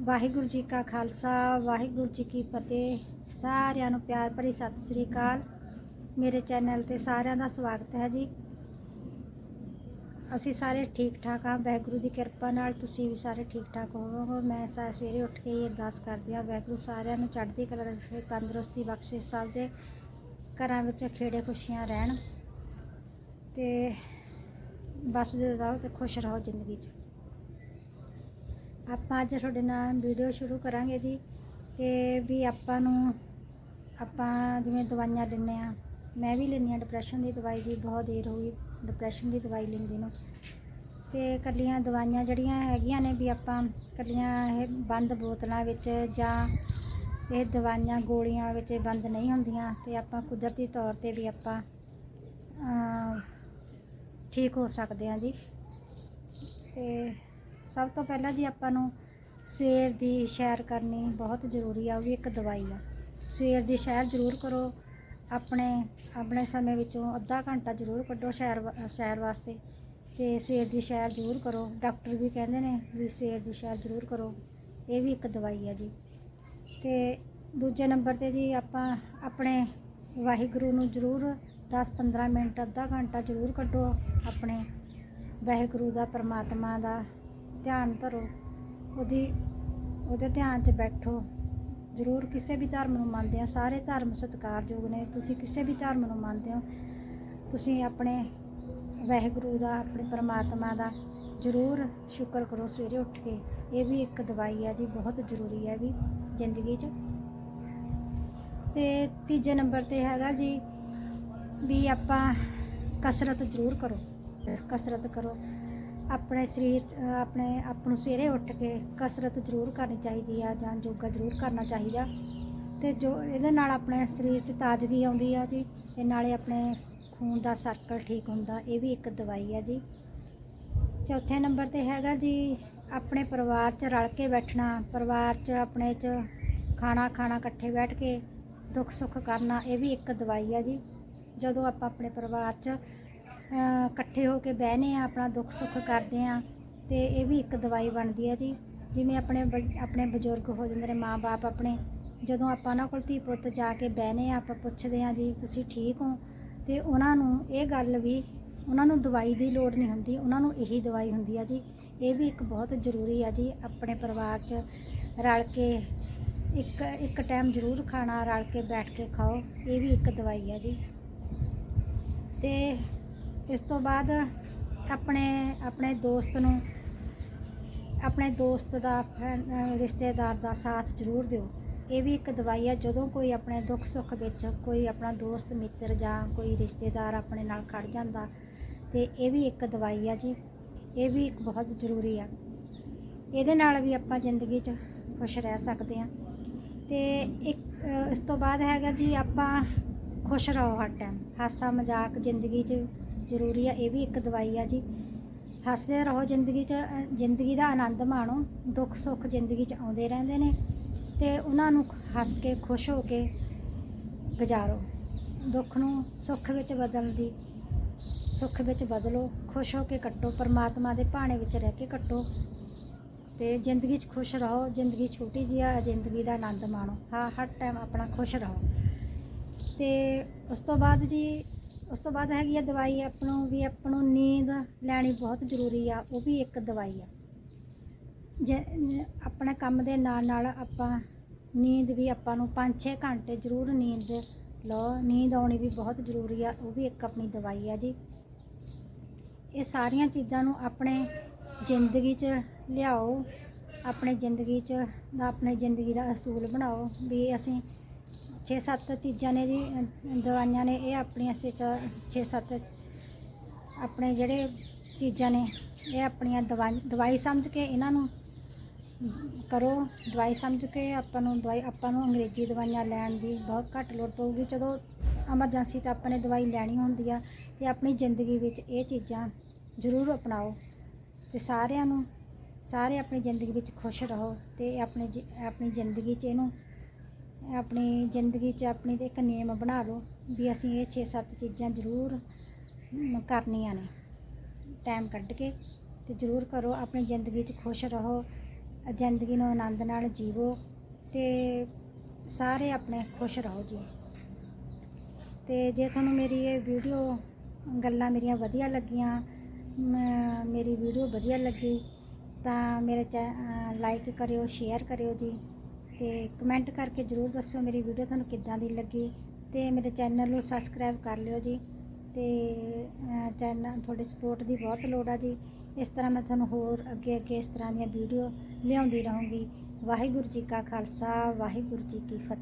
ਵਾਹਿਗੁਰੂ ਜੀ ਕਾ ਖਾਲਸਾ, ਵਾਹਿਗੁਰੂ ਜੀ ਕੀ ਫਤਿਹ। ਸਾਰਿਆਂ ਨੂੰ ਪਿਆਰ ਭਰੀ ਸਤਿ ਸ੍ਰੀ ਅਕਾਲ। ਮੇਰੇ ਚੈਨਲ ਤੇ ਸਾਰਿਆਂ ਦਾ ਸਵਾਗਤ ਹੈ ਜੀ। ਅਸੀਂ ਸਾਰੇ ਠੀਕ ਠਾਕ ਹਾਂ, ਵਾਹਿਗੁਰੂ ਦੀ ਕਿਰਪਾ ਨਾਲ ਤੁਸੀਂ ਵੀ ਸਾਰੇ ਠੀਕ ਠਾਕ ਹੋਵੋਗੇ। ਮੈਂ ਸਾ ਸਵੇਰੇ ਉੱਠ ਕੇ ਇਹ ਅਰਦਾਸ ਕਰਦੀ ਹਾਂ, ਵਾਹਿਗੁਰੂ ਸਾਰਿਆਂ ਨੂੰ ਚੜ੍ਹਦੀ ਕਲਾ ਰੱਖੇ, ਤੰਦਰੁਸਤੀ ਬਖਸ਼ੇ, ਸਭ ਦੇ ਘਰਾਂ ਵਿੱਚ ਖੇੜੇ ਖੁਸ਼ੀਆਂ ਰਹਿਣ ਤੇ ਬਸਦੇ ਰਹੋ ਤੇ ਖੁਸ਼ ਰਹੋ ਜ਼ਿੰਦਗੀ 'ਚ। ਆਪਾਂ ਅੱਜ ਤੁਹਾਡੇ ਨਾਲ ਵੀਡੀਓ ਸ਼ੁਰੂ ਕਰਾਂਗੇ ਜੀ ਤੇ ਵੀ ਆਪਾਂ ਨੂੰ ਆਪਾਂ ਜਿਵੇਂ ਦਵਾਈਆਂ ਲੈਂਦੇ ਆ ਮੈਂ ਵੀ ਲੈਂਦੀ ਹਾਂ ਡਿਪਰੈਸ਼ਨ ਦੀ ਦਵਾਈ ਜੀ, ਬਹੁਤ ਦੇਰ ਹੋ ਗਈ ਡਿਪਰੈਸ਼ਨ ਦੀ ਦਵਾਈ ਲੈਂਦੀ ਨੂੰ। ਤੇ ਕੱਲੀਆਂ ਦਵਾਈਆਂ ਜਿਹੜੀਆਂ ਹੈਗੀਆਂ ਨੇ ਵੀ ਆਪਾਂ ਕੱਲੀਆਂ ਇਹ ਬੰਦ ਬੋਤਲਾਂ ਵਿੱਚ ਜਾਂ ਇਹ ਦਵਾਈਆਂ ਗੋਲੀਆਂ ਵਿੱਚ ਬੰਦ ਨਹੀਂ ਹੁੰਦੀਆਂ ਤੇ ਆਪਾਂ ਕੁਦਰਤੀ ਤੌਰ ਤੇ ਵੀ ਆਪਾਂ ਠੀਕ ਹੋ ਸਕਦੇ ਹਾਂ ਜੀ। ਤੇ ਸਭ ਤੋਂ ਪਹਿਲਾਂ ਜੀ ਆਪਾਂ ਨੂੰ ਸਵੇਰ ਦੀ ਸੈਰ ਕਰਨੀ ਬਹੁਤ ਜ਼ਰੂਰੀ ਆ, ਉਹ ਵੀ ਇੱਕ ਦਵਾਈ ਆ। ਸਵੇਰ ਦੀ ਸੈਰ ਜ਼ਰੂਰ ਕਰੋ, ਆਪਣੇ ਆਪਣੇ ਸਮੇਂ ਵਿੱਚੋਂ ਅੱਧਾ ਘੰਟਾ ਜ਼ਰੂਰ ਕੱਢੋ ਸੈਰ ਵਾ- ਸੈਰ ਵਾਸਤੇ। ਤੇ ਸਵੇਰ ਦੀ ਸੈਰ ਜ਼ਰੂਰ ਕਰੋ, ਡਾਕਟਰ ਵੀ ਕਹਿੰਦੇ ਨੇ ਵੀ ਸਵੇਰ ਦੀ ਸੈਰ ਜ਼ਰੂਰ ਕਰੋ, ਇਹ ਵੀ ਇੱਕ ਦਵਾਈ ਆ ਜੀ। ਤੇ ਦੂਜੇ ਨੰਬਰ ਤੇ ਜੀ ਆਪਾਂ ਆਪਣੇ ਵਾਹਿਗੁਰੂ ਨੂੰ ਜ਼ਰੂਰ 10-15 ਮਿੰਟ, ਅੱਧਾ ਘੰਟਾ ਜ਼ਰੂਰ ਕੱਢੋ, ਆਪਣੇ ਵਾਹਿਗੁਰੂ ਦਾ, ਪਰਮਾਤਮਾ ਦਾ ਧਿਆਨ ਧਰੋ ਉਹਦੀ, ਉਹਦੇ ਧਿਆਨ 'ਚ ਬੈਠੋ। ਜ਼ਰੂਰ ਕਿਸੇ ਵੀ ਧਰਮ ਨੂੰ ਮੰਨਦੇ ਆ। ਸਾਰੇ ਧਰਮ ਸਤਿਕਾਰਯੋਗ ਨੇ। ਤੁਸੀਂ ਕਿਸੇ ਵੀ ਧਰਮ ਨੂੰ ਮੰਨਦੇ ਹੋ, ਤੁਸੀਂ ਆਪਣੇ ਵਾਹਿਗੁਰੂ ਦਾ, ਆਪਣੇ ਪਰਮਾਤਮਾ ਦਾ ਜ਼ਰੂਰ ਸ਼ੁਕਰ ਕਰੋ ਸਵੇਰੇ ਉੱਠ ਕੇ। ਇਹ ਵੀ ਇੱਕ ਦਵਾਈ ਹੈ ਜੀ, ਬਹੁਤ ਜ਼ਰੂਰੀ ਹੈ ਵੀ ਜ਼ਿੰਦਗੀ 'ਚ। ਤੇ ਤੀਜੇ ਨੰਬਰ ਤੇ ਹੈਗਾ ਜੀ ਵੀ ਆਪਾਂ ਕਸਰਤ ਜ਼ਰੂਰ ਕਰੋ। ਕਸਰਤ ਕਰੋ। ਆਪਣੇ ਸਰੀਰ 'ਚ, ਆਪਣੇ ਆਪ ਨੂੰ ਸਵੇਰੇ ਉੱਠ ਕੇ ਕਸਰਤ ਜ਼ਰੂਰ ਕਰਨੀ ਚਾਹੀਦੀ ਆ ਜਾਂ ਯੋਗਾ ਜ਼ਰੂਰ ਕਰਨਾ ਚਾਹੀਦਾ। ਤੇ ਜੋ ਇਹਦੇ ਨਾਲ ਆਪਣੇ ਸਰੀਰ 'ਚ ਤਾਜ਼ਗੀ ਆਉਂਦੀ ਆ ਜੀ ਤੇ ਨਾਲੇ ਆਪਣੇ ਖੂਨ ਦਾ ਸਰਕਲ ਠੀਕ ਹੁੰਦਾ ਇਹ ਵੀ ਇੱਕ ਦਵਾਈ ਆ ਜੀ। ਚੌਥੇ ਨੰਬਰ ਤੇ ਹੈਗਾ ਜੀ ਆਪਣੇ ਪਰਿਵਾਰ 'ਚ ਰਲ ਕੇ ਬੈਠਣਾ ਪਰਿਵਾਰ 'ਚ ਆਪਣੇ 'ਚ ਖਾਣਾ ਖਾਣਾ ਇਕੱਠੇ ਬੈਠ ਕੇ ਦੁੱਖ ਸੁੱਖ ਕਰਨਾ ਇਹ ਵੀ ਇੱਕ ਦਵਾਈ ਆ ਜੀ। ਜਦੋਂ ਆਪਾਂ ਆਪਣੇ ਪਰਿਵਾਰ 'ਚ ਇਕੱਠੇ ਹੋ ਕੇ ਬਹਿਨੇ ਆ, ਆਪਣਾ ਦੁੱਖ ਸੁੱਖ ਕਰਦੇ ਆ ਤੇ ਇਹ ਵੀ ਇੱਕ ਦਵਾਈ ਬਣਦੀ ਆ ਜੀ। ਜਿਵੇਂ ਆਪਣੇ ਬ- ਆਪਣੇ ਬਜ਼ੁਰਗ ਹੋ ਜਾਂਦੇ ਨੇ, ਮਾਂ-ਬਾਪ ਆਪਣੇ, ਜਦੋਂ ਆਪਾਂ ਉਹਨਾਂ ਕੋਲ ਧੀ ਪੁੱਤ ਜਾ ਕੇ ਬਹਿਨੇ ਆ, ਆਪਾਂ ਪੁੱਛਦੇ ਆ, ਜੀ, ਤੁਸੀਂ ਠੀਕ ਹੋ? ਤੇ ਉਹਨਾਂ ਨੂੰ ਇਹ ਗੱਲ ਵੀ, ਉਹਨਾਂ ਨੂੰ ਦਵਾਈ ਦੀ ਲੋੜ ਨਹੀਂ ਹੁੰਦੀ, ਉਹਨਾਂ ਨੂੰ ਇਹੀ ਦਵਾਈ ਹੁੰਦੀ ਆ ਜੀ। ਇਹ ਵੀ ਇੱਕ ਬਹੁਤ ਜ਼ਰੂਰੀ ਆ ਜੀ, ਆਪਣੇ ਪਰਿਵਾਰ 'ਚ ਰਲ ਕੇ ਇੱਕ ਇੱਕ ਟਾਈਮ ਜ਼ਰੂਰ ਖਾਣਾ, ਰਲ ਕੇ ਬੈਠ ਕੇ ਖਾਓ, ਇਹ ਵੀ ਇੱਕ ਦਵਾਈ ਆ ਜੀ। ਤੇ ਇਸ ਤੋਂ ਬਾਅਦ ਆਪਣੇ ਆਪਣੇ ਦੋਸਤ ਨੂੰ, ਆਪਣੇ ਦੋਸਤ ਦਾ ਫਰੈਂਡ- ਰਿਸ਼ਤੇਦਾਰ ਦਾ ਸਾਥ ਜ਼ਰੂਰ ਦਿਓ। ਇਹ ਵੀ ਇੱਕ ਦਵਾਈ ਆ, ਜਦੋਂ ਕੋਈ ਆਪਣੇ ਦੁੱਖ ਸੁੱਖ ਵਿੱਚ ਕੋਈ ਆਪਣਾ ਦੋਸਤ, ਮਿੱਤਰ ਜਾਂ ਕੋਈ ਰਿਸ਼ਤੇਦਾਰ ਆਪਣੇ ਨਾਲ ਖੜ ਜਾਂਦਾ, ਤੇ ਇਹ ਵੀ ਇੱਕ ਦਵਾਈ ਆ ਜੀ। ਇਹ ਵੀ ਇੱਕ ਬਹੁਤ ਜ਼ਰੂਰੀ ਆ। ਇਹਦੇ ਨਾਲ ਵੀ ਆਪਾਂ ਜ਼ਿੰਦਗੀ 'ਚ ਖੁਸ਼ ਰਹਿ ਸਕਦੇ ਆ ਤੇ ਇੱਕ ਇਸ ਤੋਂ ਬਾਅਦ ਹੈਗਾ ਜੀ, ਆਪਾਂ ਖੁਸ਼ ਰਹੋ ਹਰ ਟਾਈਮ ਹਾਸਾ ਮਜ਼ਾਕ ਜ਼ਿੰਦਗੀ 'ਚ ਜ਼ਰੂਰੀ ਆ, ਇਹ ਵੀ ਇੱਕ ਦਵਾਈ ਆ ਜੀ। ਹੱਸਦੇ ਰਹੋ ਜ਼ਿੰਦਗੀ 'ਚ ਜ਼ਿੰਦਗੀ ਦਾ ਆਨੰਦ ਮਾਣੋ, ਦੁੱਖ ਸੁੱਖ ਜ਼ਿੰਦਗੀ 'ਚ ਆਉਂਦੇ ਰਹਿੰਦੇ ਨੇ ਤੇ ਉਹਨਾਂ ਨੂੰ ਹੱਸ ਕੇ, ਖੁਸ਼ ਹੋ ਕੇ ਗੁਜ਼ਾਰੋ। ਦੁੱਖ ਨੂੰ ਸੁੱਖ ਵਿੱਚ ਬਦਲਣ ਦੀ ਸੁੱਖ ਵਿੱਚ ਬਦਲੋ, ਖੁਸ਼ ਹੋ ਕੇ ਕੱਟੋ, ਪਰਮਾਤਮਾ ਦੇ ਭਾਣੇ ਵਿੱਚ ਰਹਿ ਕੇ ਕੱਟੋ ਤੇ ਜ਼ਿੰਦਗੀ 'ਚ ਖੁਸ਼ ਰਹੋ, ਜ਼ਿੰਦਗੀ ਛੋਟੀ ਜਿਹੀ ਆ, ਜ਼ਿੰਦਗੀ ਦਾ ਆਨੰਦ ਮਾਣੋ। ਹਾਂ, ਹਰ ਟਾਈਮ ਆਪਣਾ ਖੁਸ਼ ਰਹੋ। ਤੇ ਉਸ ਤੋਂ ਬਾਅਦ ਜੀ ਉਸ ਤੋਂ ਬਾਅਦ ਹੈਗੀ ਆ ਦਵਾਈ ਆਪਾਂ ਨੂੰ ਵੀ ਆਪਾਂ ਨੂੰ ਨੀਂਦ ਲੈਣੀ ਬਹੁਤ ਜ਼ਰੂਰੀ ਆ, ਉਹ ਵੀ ਇੱਕ ਦਵਾਈ ਆ। ਜੇ ਆਪਣੇ ਕੰਮ ਦੇ ਨਾਲ ਨਾਲ ਆਪਾਂ ਨੀਂਦ ਵੀ ਆਪਾਂ ਨੂੰ 5-6 ਘੰਟੇ ਜ਼ਰੂਰ ਨੀਂਦ ਲਓ, ਨੀਂਦ ਆਉਣੀ ਵੀ ਬਹੁਤ ਜ਼ਰੂਰੀ ਆ, ਉਹ ਵੀ ਇੱਕ ਆਪਣੀ ਦਵਾਈ ਆ ਜੀ। ਇਹ ਸਾਰੀਆਂ ਚੀਜ਼ਾਂ ਨੂੰ ਆਪਣੇ ਜ਼ਿੰਦਗੀ 'ਚ ਲਿਆਓ, ਆਪਣੇ ਜ਼ਿੰਦਗੀ 'ਚ ਦਾ, ਆਪਣੇ ਜ਼ਿੰਦਗੀ ਦਾ ਅਸੂਲ ਬਣਾਓ ਵੀ ਅਸੀਂ 6-7 ਚੀਜ਼ਾਂ ਨੇ ਜੀ ਦਵਾਈਆਂ ਨੇ, ਇਹ ਆਪਣੀਆਂ 6-7 ਆਪਣੇ ਜਿਹੜੇ ਚੀਜ਼ਾਂ ਨੇ, ਇਹ ਆਪਣੀਆਂ ਦਵਾਈ ਦਵਾਈ ਸਮਝ ਕੇ ਇਹਨਾਂ ਨੂੰ ਕਰੋ। ਦਵਾਈ ਸਮਝ ਕੇ ਆਪਾਂ ਨੂੰ ਦਵਾਈ, ਆਪਾਂ ਨੂੰ ਅੰਗਰੇਜ਼ੀ ਦਵਾਈਆਂ ਲੈਣ ਦੀ ਬਹੁਤ ਘੱਟ ਲੋੜ ਪਊਗੀ। ਜਦੋਂ ਐਮਰਜੈਂਸੀ ਤਾਂ ਆਪਾਂ ਨੇ ਦਵਾਈ ਲੈਣੀ ਹੁੰਦੀ ਆ ਤੇ ਆਪਣੀ ਜ਼ਿੰਦਗੀ ਵਿੱਚ ਇਹ ਚੀਜ਼ਾਂ ਜ਼ਰੂਰ ਅਪਣਾਓ ਤੇ ਸਾਰਿਆਂ ਨੂੰ, ਸਾਰੇ ਆਪਣੀ ਜ਼ਿੰਦਗੀ ਵਿੱਚ ਖੁਸ਼ ਰਹੋ ਤੇ ਆਪਣੇ ਜੀ- ਆਪਣੀ ਜ਼ਿੰਦਗੀ 'ਚ ਇਹਨੂੰ ਆਪਣੀ ਜ਼ਿੰਦਗੀ 'ਚ ਆਪਣੀ ਤੇ ਇੱਕ ਨੇਮ ਬਣਾ ਲਓ ਵੀ ਅਸੀਂ ਇਹ 6-7 ਚੀਜ਼ਾਂ ਜ਼ਰੂਰ ਕਰਨੀਆਂ ਨੇ। ਟਾਈਮ ਕੱਢ ਕੇ ਤੇ ਜ਼ਰੂਰ ਕਰੋ, ਆਪਣੀ ਜ਼ਿੰਦਗੀ 'ਚ ਖੁਸ਼ ਰਹੋ, ਜ਼ਿੰਦਗੀ ਨੂੰ ਆਨੰਦ ਨਾਲ ਜੀਵੋ ਤੇ ਸਾਰੇ ਆਪਣੇ ਖੁਸ਼ ਰਹੋ ਜੀ। ਤੇ ਜੇ ਤੁਹਾਨੂੰ ਮੇਰੀ ਇਹ ਵੀਡੀਓ, ਗੱਲਾਂ ਮੇਰੀਆਂ ਵਧੀਆ ਲੱਗੀਆਂ ਮੇਰੀ ਵੀਡੀਓ ਵਧੀਆ ਲੱਗੀ ਤਾਂ ਮੇਰੇ ਚੈ ਲਾਈਕ ਕਰਿਓ ਸ਼ੇਅਰ ਕਰਿਓ ਜੀ। ਤੇ ਕਮੈਂਟ ਕਰਕੇ ਜਰੂਰ ਦੱਸਿਓ ਮੇਰੀ ਵੀਡੀਓ ਤੁਹਾਨੂੰ ਕਿੱਦਾਂ ਦੀ ਲੱਗੀ ਤੇ ਮੇਰੇ ਚੈਨਲ ਨੂੰ ਸਬਸਕ੍ਰਾਈਬ ਕਰ ਲਿਓ ਜੀ ਤੇ ਚੈਨਲ ਤੁਹਾਡੀ ਸਪੋਰਟ ਦੀ ਬਹੁਤ ਲੋੜ ਆ ਜੀ। ਇਸ ਤਰ੍ਹਾਂ ਮੈਂ ਤੁਹਾਨੂੰ ਹੋਰ ਅੱਗੇ ਅੱਗੇ ਇਸ ਤਰ੍ਹਾਂ ਦੀਆਂ ਵੀਡੀਓ ਲਿਆਉਂਦੀ ਰਹੂੰਗੀ। ਵਾਹਿਗੁਰੂ ਜੀ ਕਾ ਖਾਲਸਾ, ਵਾਹਿਗੁਰੂ ਜੀ ਕੀ ਫਤਿਹ।